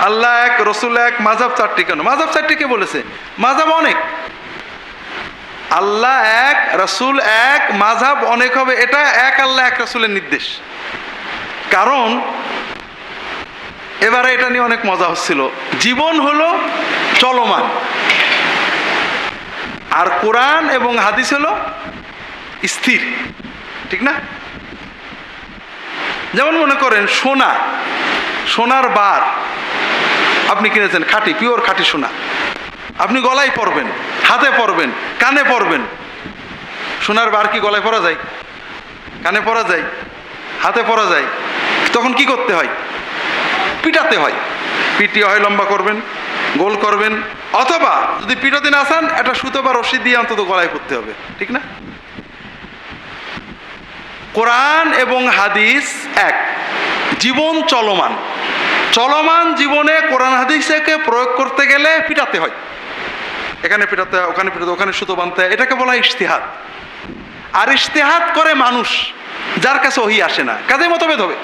আল্লাহ এক, রসুল এক মাঝাব চারটি কেন? মাঝাব চারটি কে বলেছে? মাঝাব অনেক। আল্লাহ এক, রসুল এক মাঝাব অনেক হবে, এটা এক আল্লাহ, এক রসুলের নির্দেশ। কারণ, এবারে এটা নিয়ে অনেক মজা হচ্ছিল। জীবন হলো চলমান। আর কোরআন এবং হাদিস হলো স্থির। ঠিক না? যেমন মনে করেন, সোনা। সোনার বার। আপনি কিনেছেন খাঁটি, পিওর খাঁটি সোনা। আপনি গলায় পরবেন, হাতে পরবেন, কানে পরবেন। সোনার বার কি গলায় পরা যায়? কানে পরা যায়, হাতে পরা যায়। তখন কি করতে হয়? পিটাতে হয়। পিটিয়ে হয়, লম্বা করবেন, গোল করবেন। অথবা যদি পিটাতে না আসান একটা সুতো বা রশি দিয়ে অন্তত গলায় পড়তে হবে, ঠিক না? কোরআন এবং হাদিস এক, জীবন চলমান। চলমান জীবনে কোরআন হাদিসকে প্রয়োগ করতে গেলে পিটাতে হয়। এখানে পিটাতে, ওখানে পিটাতে, ওখানে সুতো বানতে এটাকে বলা হয় ইশতেহাদ। আর ইশতেহাত করে মানুষ যার কাছে ওহি আসে না, কাজে মতভেদ হবে।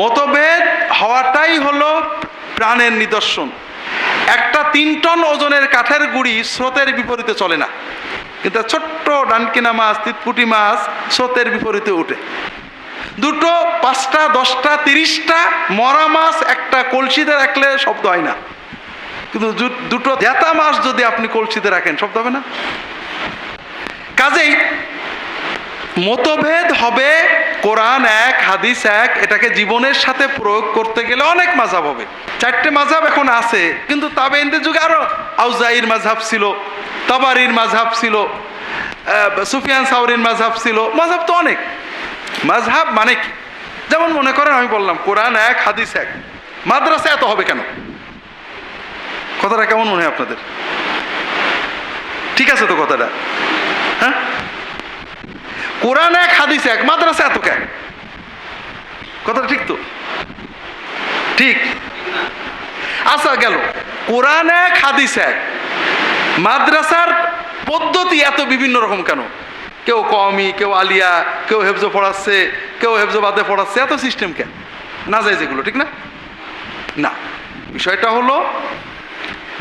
মতভেদ হওয়াটাই হলো প্রাণের নিদর্শন। একটা তিন টন ওজনের কাঠের গুড়ি স্রোতের বিপরীতে চলে না। কিন্তু ছোট্ট ডানকিনা মাছ তিতপুটি মাছ স্রোতের বিপরীতে উঠে। দুটো, পাঁচটা, দশটা, তিরিশটা, মরা মাছ, একটা কলসিতে রাখলে শব্দ হয় না। কিন্তু দুটো জেতা মাছ যদি আপনি কলসিতে রাখেন, শব্দ হবে না? কাজেই মতভেদ হবে, কোরআন এক, হাদিস এক, এটাকে জীবনের সাথে প্রয়োগ করতে গেলে অনেক মাঝাব হবে। চারটে মাঝাব এখন আছে, কিন্তু তাবেইনদের যুগে আরও আউজাইর মাঝাব ছিল, তাবারির মাঝাব ছিল সুফিয়ান সাউরির মাঝাব ছিল, মাঝাব তো অনেক। মাঝহাব মানে কি? যেমন মনে করেন, আমি বললাম, কোরআন এক, হাদিস এক। মাদ্রাসা এত হবে কেন? কথাটা কেমন মনে হয় আপনাদের? ঠিক আছে তো কথাটা? হ্যাঁ? কোরআন এক, হাদিস এক, মাদ্রাসা এত কেন? কথাটা ঠিক তো? ঠিক। আচ্ছা গেল। কোরআন এক, হাদিস এক। মাদ্রাসার পদ্ধতি এত বিভিন্ন রকম কেন? কেউ কমি কেউ আলিয়া, কেউ হেফজো পড়াচ্ছে কেউ হেফজো বাদে পড়াচ্ছে এত সিস্টেম কেন না যায় যেগুলো, ঠিক না? না। বিষয়টা হলো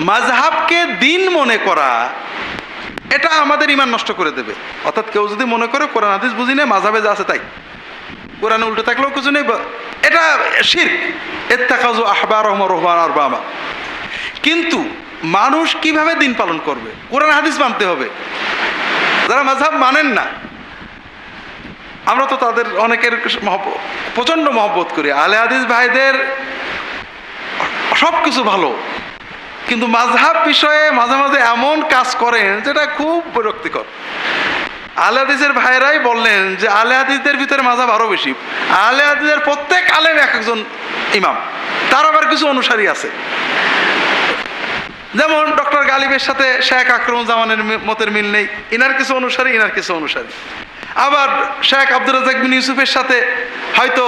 মাঝহাবকে দিন মনে করা, এটা আমাদের ইমান নষ্ট করে দেবে। অর্থাৎ কেউ যদি মনে করে কোরআন হাদিস বুঝি না মাঝাবে যা আছে তাই। কোরআনে উল্টে থাকলেও কিছু নেই এটা শির এর এত্তাকাজু আহবার রহমান রহমান আর বাবা কিন্তু মানুষ কীভাবে দিন পালন করবে? কোরআন হাদিস মানতে হবে। যারা মাঝহাব মানেন না, আমরা তো তাদের অনেকের প্রচণ্ড মহব্বত করি। আলে হাদিস ভাইদের সব কিছু ভালো, কিন্তু মাঝহাব বিষয়ে মাঝে মাঝে এমন কাজ করেন যেটা খুব বিরক্তিকর। আলে হাদিসের ভাইরাই বললেন যে, আলে হাদিসদের ভিতরে মাঝহাব আরও বেশি। আলে হাদিসের প্রত্যেক আলেম এক একজন ইমাম, তার আবার কিছু অনুসারী আছে। যেমন ডক্টর গালিবের সাথে শেখ আকরমুজ্জামানের জামানের মতের মিল নেই। ইনার কিছু অনুসারী, ইনার কিছু অনুসারী। আবার শেখ আব্দুল রাজাক বিন ইউসুফের সাথে হয়তো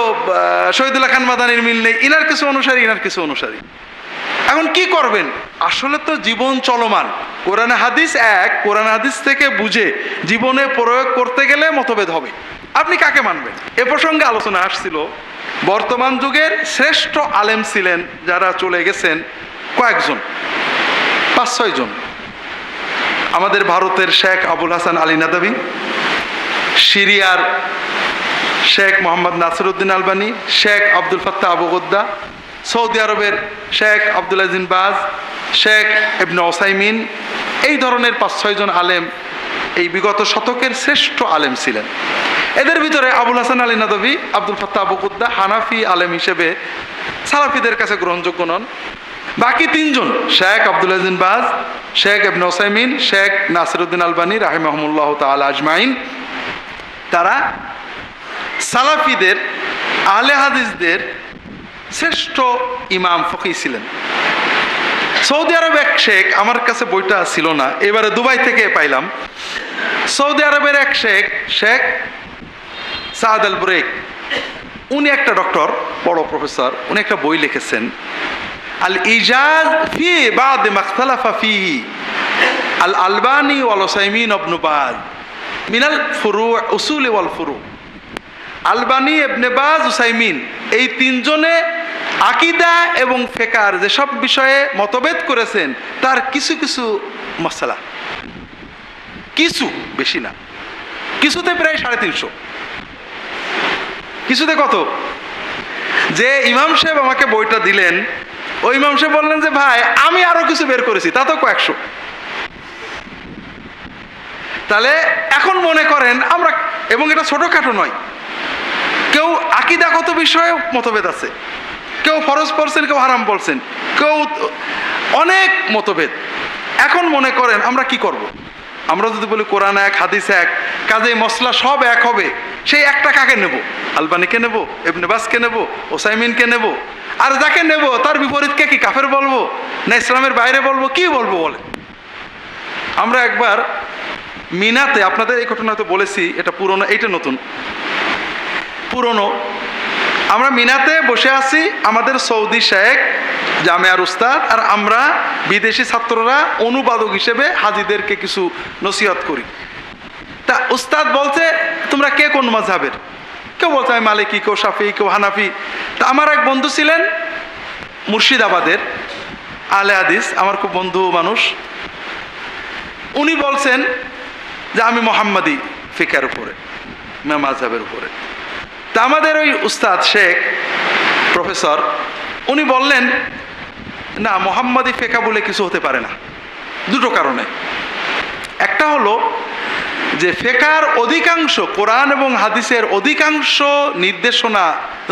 শহীদুল্লাহ খান মাদানির মিল নেই। ইনার কিছু অনুসারী, ইনার কিছু অনুসারী। এখন কি করবেন? আসলে তো জীবন চলমান। কোরআন হাদিস এক, কোরআন হাদিস থেকে বুঝে জীবনে প্রয়োগ করতে গেলে মতভেদ হবে। আপনি কাকে মানবেন? এ প্রসঙ্গে আলোচনা আসছিল। বর্তমান যুগের শ্রেষ্ঠ আলেম ছিলেন যারা চলে গেছেন কয়েকজন। পাঁচ, ছয় জন। আমাদের ভারতের শেখ আবুল হাসান আলী নাদাবি, সিরিয়ার Sheikh Mohammad Nasiruddin Albani, Sheikh Abdul Fattah Abu Ghudda, Saudi আরবের শেখ আব্দুল আজিন বাজ, শেখ ইবনে ওসাইমিন, এই ধরনের পাঁচ ছয়জন আলেম এই বিগত শতকের শ্রেষ্ঠ আলেম ছিলেন। এদের ভিতরে Abul Hasan Ali Nadvi, Abdul Fattah Abu Ghudda Hanafi আলেম হিসেবে সালাফিদের কাছে গ্রহণযোগ্য নন। বাকি তিনজন, শেখ আব্দুল আজিন বাজ, শেখ ইবনে ওসাইমিন, শেখ নাসিরুদ্দিন আলবানী রাহিমাহমুল্লাহ তাল আজমাইন। তারা সালাফিদের আলে হাদিসদের শ্রেষ্ঠ ইমাম ফকি ছিলেন। সৌদি আরব এক শেখ, আমার কাছে বইটা ছিল না, এবারে দুবাই থেকে পাইলাম। সৌদি আরবের এক শেখ শেখ সাদ আল বুরেক, উনি একটা ডক্টর, বড় প্রফেসর, উনি একটা বই লিখেছেন। আল ইজাজ ফি বাদ মাখতালাফা ফি আল আলবানি ওয়াল ওসাইমিন অবনু বাদ মিনাল ফুরু উসুল ওয়াল ফুরু আলবানি এবনে বাজ, উসাইমিন, এই তিনজনে আকিদা এবং ফেকার যেসব বিষয়ে মতভেদ করেছেন, তার কিছু কিছু মশলা কিছু, বেশি না। কিছুতে প্রায় সাড়ে তিনশো। কিছুতে কত? যে ইমাম সাহেব আমাকে বইটা দিলেন ওই ইমাম বললেন যে, ভাই, আমি আরও কিছু বের করেছি, তা তো কয়েকশো। তাহলে এখন মনে করেন আমরা, এবং এটা ছোটোখাটো নয়। কেউ আকিদাগত বিষয়ে মতভেদ আছে। কেউ ফরজ পড়ছেন, কেউ হারাম বলছেন। কেউ অনেক মতভেদ। এখন মনে করেন আমরা কি করব। আমরা যদি বলি কোরআন এক, হাদিস এক, কাজে মশলা সব এক হবে, সেই একটা কাকে নেব? আলবানিকে নেব? এবনেবাসকে নেব? ওসাইমিনকে নেব? আর যাকে নেব, তার বিপরীতকে কি কাফের বলব? না ইসলামের বাইরে বলব? কি বলব বলে? আমরা একবার মিনাতে, আপনাদের এই ঘটনা তো বলেছি, এটা পুরনো, এইটা নতুন। পুরনো। আমরা মিনাতে বসে আছি আমাদের সৌদি শেখ, জামেয়ার উস্তাদ, আর আমরা বিদেশি ছাত্ররা অনুবাদক হিসেবে হাজিদেরকে কিছু নসিহত করি। তা উস্তাদ বলছে, তোমরা কে কোন মাঝহাবের? কেউ বলছে আমি মালিকি, কেউ সাফি কেউ হানাফি। তা আমার এক বন্ধু ছিলেন মুর্শিদাবাদের, আলে হাদিস, আমার খুব বন্ধু মানুষ। উনি বলছেন যে, আমি মোহাম্মদী ফিকার উপরে মাঝহাবের উপরে। তা আমাদের ওই উস্তাদ শেখ, প্রফেসর, উনি বললেন, না, মোহাম্মদী ফেকা বলে কিছু হতে পারে না, দুটো কারণে। একটা হলো যে ফেকার অধিকাংশ কোরআন এবং হাদিসের অধিকাংশ নির্দেশনা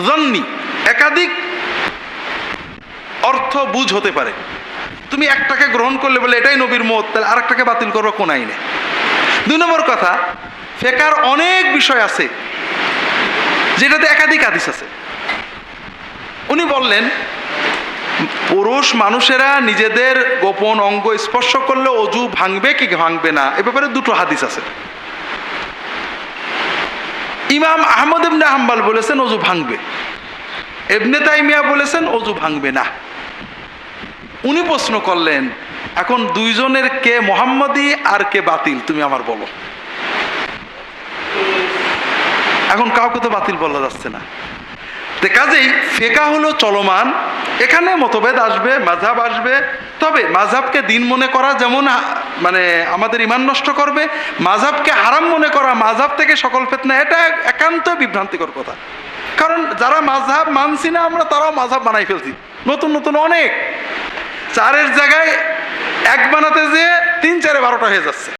জন্নি, একাধিক অর্থ বুঝ হতে পারে। তুমি একটাকে গ্রহণ করলে বলে এটাই নবীর মত, তাহলে আরেকটাকে বাতিল করব কোন আইনে দুই নম্বর কথা, ফেকার অনেক বিষয় আছে যেটাতে একাধিক হাদিস আছে। উনি বললেন পুরুষ মানুষেরা নিজেদের গোপন অঙ্গ স্পর্শ করলে অজু ভাঙবে কি ভাঙবে না? এ ব্যাপারে দুটো হাদিস আছে। ইমাম আহমদ ইবনে হাম্বাল বলেছেন, অজু ভাঙবে। এবনে তাইমিয়া বলেছেন, অজু ভাঙবে না। উনি প্রশ্ন করলেন, এখন দুইজনের কে মোহাম্মদী আর কে বাতিল, তুমি আমার বলো। এখন কাউকে তো বাতিল বলা যাচ্ছে না। তো কাজেই ফেকা হলো চলমান। এখানে মতভেদ আসবে মাঝাব আসবে। তবে মাঝাবকে দিন মনে করা যেমন মানে আমাদের ইমান নষ্ট করবে মাঝাবকে হারাম মনে করা মাঝাব থেকে সকল ফেতনা, এটা একান্ত বিভ্রান্তিকর কথা। কারণ যারা মাঝহাব মানছি না আমরা, তারাও মাঝহাব বানাই ফেলছি। নতুন নতুন অনেক। চারের জায়গায় এক বানাতে যেয়ে তিন, চারে বারোটা হয়ে যাচ্ছে।